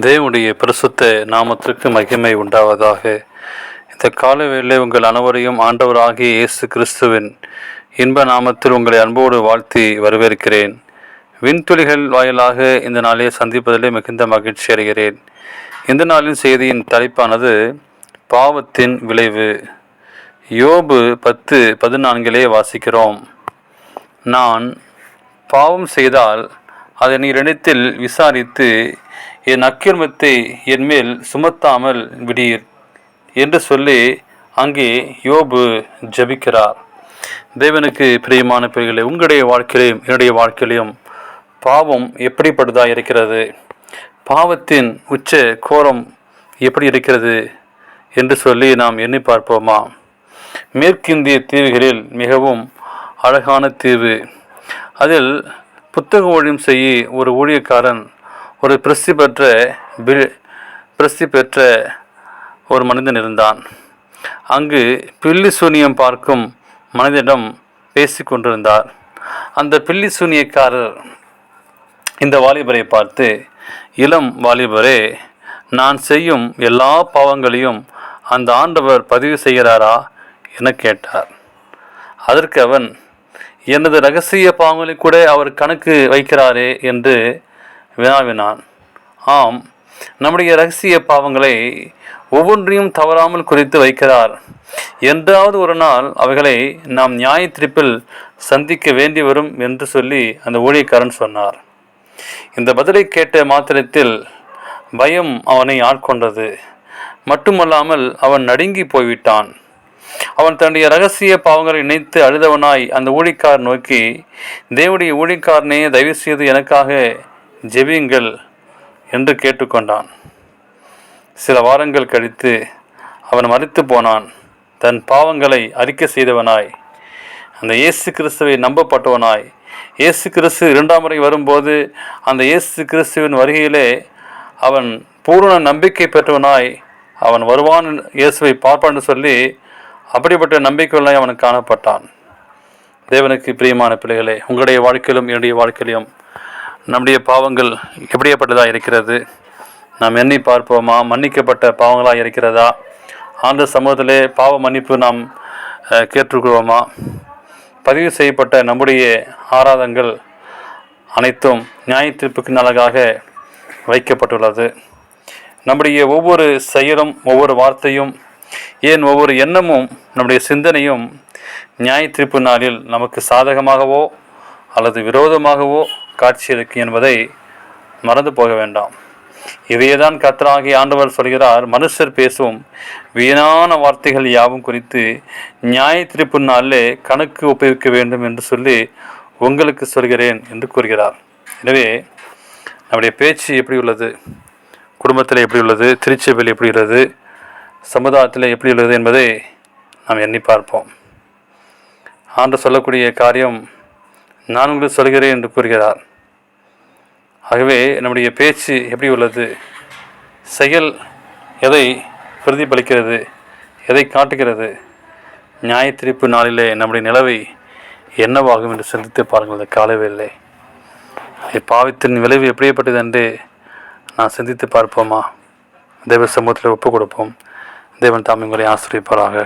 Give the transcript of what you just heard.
தேவனுடைய பிரசுத்த நாமத்திற்கு மகிமை உண்டாவதாக. இந்த காலவேளை உங்கள் அனைவரையும் ஆண்டவராகிய இயேசு கிறிஸ்துவின் இன்ப நாமத்தில் உங்களை அன்போடு வாழ்த்தி வரவேற்கிறேன். விண்துளிகள் வாயிலாக இந்த நாளை சந்திப்பதிலே மிகுந்த மகிழ்ச்சி அடைகிறேன். இந்த நாளின் செய்தியின் தலைப்பானது பாவத்தின் விளைவு. யோபு பத்து பதினான்கிலே வாசிக்கிறோம். நான் பாவம் செய்தால் அதை நீரிடத்தில் விசாரித்து என் அக்கிரமத்தை என் மேல் சுமத்தாமல் விடீர் என்று சொல்லி அங்கே யோபு ஜபிக்கிறார். தேவனுக்கு பிரியமான பிள்ளைகளை உங்களுடைய வாழ்க்கையிலையும் என்னுடைய வாழ்க்கையிலையும் பாவம் எப்படிப்பட்டதாக இருக்கிறது? பாவத்தின் உச்ச கோரம் எப்படி இருக்கிறது என்று சொல்லி நாம் எண்ணி பார்ப்போமா? மேற்கிந்திய தீவுகளில் மிகவும் அழகான தீவு. அதில் புத்தக ஊழியம் செய்ய ஒரு ஊழியக்காரன் ஒரு பிரசி பெற்ற பில் பிரசி பெற்ற ஒரு மனிதன் இருந்தான். அங்கு பில்லி சூனியம் பார்க்கும் மனிதனிடம் பேசி கொண்டிருந்தார். அந்த பில்லி சூனியக்காரர் இந்த வாலிபரை பார்த்து இளம் வாலிபரே நான் செய்யும் எல்லா பாவங்களையும் அந்த ஆண்டவர் பதிவு செய்கிறாரா? என கேட்டார். அதற்கு அவன் எனது ரகசிய பாவங்களை கூட அவர் கணக்கு வைக்கிறாரே என்று வினாவினான். ஆம் நம்முடைய ரகசிய பாவங்களை ஒவ்வொன்றையும் தவறாமல் குறித்து வைக்கிறார். என்றாவது ஒரு நாள் அவைகளை நாம் நியாய திருப்பில் சந்திக்க வேண்டி வரும் என்று சொல்லி அந்த ஊழியக்காரன் சொன்னார். இந்த பதிலை கேட்ட மாத்திரத்தில் பயம் அவனை ஆட்கொண்டது. மட்டுமல்லாமல் அவன் நடுங்கி போய்விட்டான். அவன் தன்னுடைய ரகசிய பாவங்களை நினைத்து அழுதவனாய் அந்த ஊழிக்கார் நோக்கி தேவனுடைய ஊழிக்காரனே தயவு செய்து எனக்காக ஜெபியுங்கள் என்று கேட்டுக்கொண்டான். சில வாரங்கள் கழித்து அவன் மறித்து போனான். தன் பாவங்களை அறிக்கை செய்தவனாய் அந்த இயேசு கிறிஸ்துவை நம்பப்பட்டவனாய். இயேசு கிறிஸ்து இரண்டாம் முறை வரும்போது அந்த இயேசு கிறிஸ்துவின் வருகையிலே அவன் பூரண நம்பிக்கை பெற்றவனாய் அவன் வருவான் இயேசுவை பார்ப்பான்னு சொல்லி அப்படிப்பட்ட நம்பிக்கைகளை அவன் காணப்பட்டான். தேவனுக்கு பிரியமான பிள்ளைகளே உங்களுடைய வாழ்க்கையிலும் என்னுடைய வாழ்க்கையிலும் நம்முடைய பாவங்கள் எப்படியப்பட்டதாக இருக்கிறது? நாம் எண்ணி பார்ப்போமா? மன்னிக்கப்பட்ட பாவங்களாக இருக்கிறதா? ஆண்டு சமூகத்திலே பாவ மன்னிப்பு நாம் கேட்டுக்கொள்வோமா? பதிவு செய்யப்பட்ட நம்முடைய ஆராதங்கள் அனைத்தும் நியாய தீர்ப்புக்கு நலகாக வைக்கப்பட்டுள்ளது. நம்முடைய ஒவ்வொரு செயலும் ஒவ்வொரு வார்த்தையும் ஏன் ஒவ்வொரு எண்ணமும் நம்முடைய சிந்தனையும் நியாய தீர்ப்பு நாளில் நமக்கு சாதகமாகவோ அல்லது விரோதமாகவோ காட்சியளிக்கும் என்பதை மறந்து போக வேண்டாம். இவையேதான் கத்தராகி ஆண்டவர் சொல்கிறார் மனுஷர் பேசும் வீணான வார்த்தைகள் யாவும் குறித்து நியாய திருப்பு நாளிலே கணக்கு ஒப்புவிக்க வேண்டும் என்று சொல்லி உங்களுக்கு சொல்கிறேன் என்று கூறுகிறார். எனவே நம்முடைய பேச்சு எப்படி உள்ளது? குடும்பத்தில் எப்படி உள்ளது? திருச்சபையில் எப்படி உள்ளது? சமுதாயத்தில் எப்படி உள்ளது என்பதை நாம் எண்ணி பார்ப்போம். ஆண்டு சொல்லக்கூடிய காரியம் நான் உங்களுக்கு சொல்கிறேன் என்று கூறுகிறார். ஆகவே நம்முடைய பேச்சு எப்படி உள்ளது? செயல் எதை பிரதிபலிக்கிறது? எதை காட்டுகிறது? நியாயத்திரிப்பு நாளிலே நம்முடைய நிலவை என்னவாகும் என்று சிந்தித்து பாருங்கள். இந்த காலவேளை பாவத்தின் விளைவு எப்படியப்பட்டது என்று நான் சிந்தித்து பார்ப்போமா? தெய்வ சமூகத்தில் ஒப்புக் கொடுப்போம். தேவன் தாமிங்களை ஆசிரியப்பாராக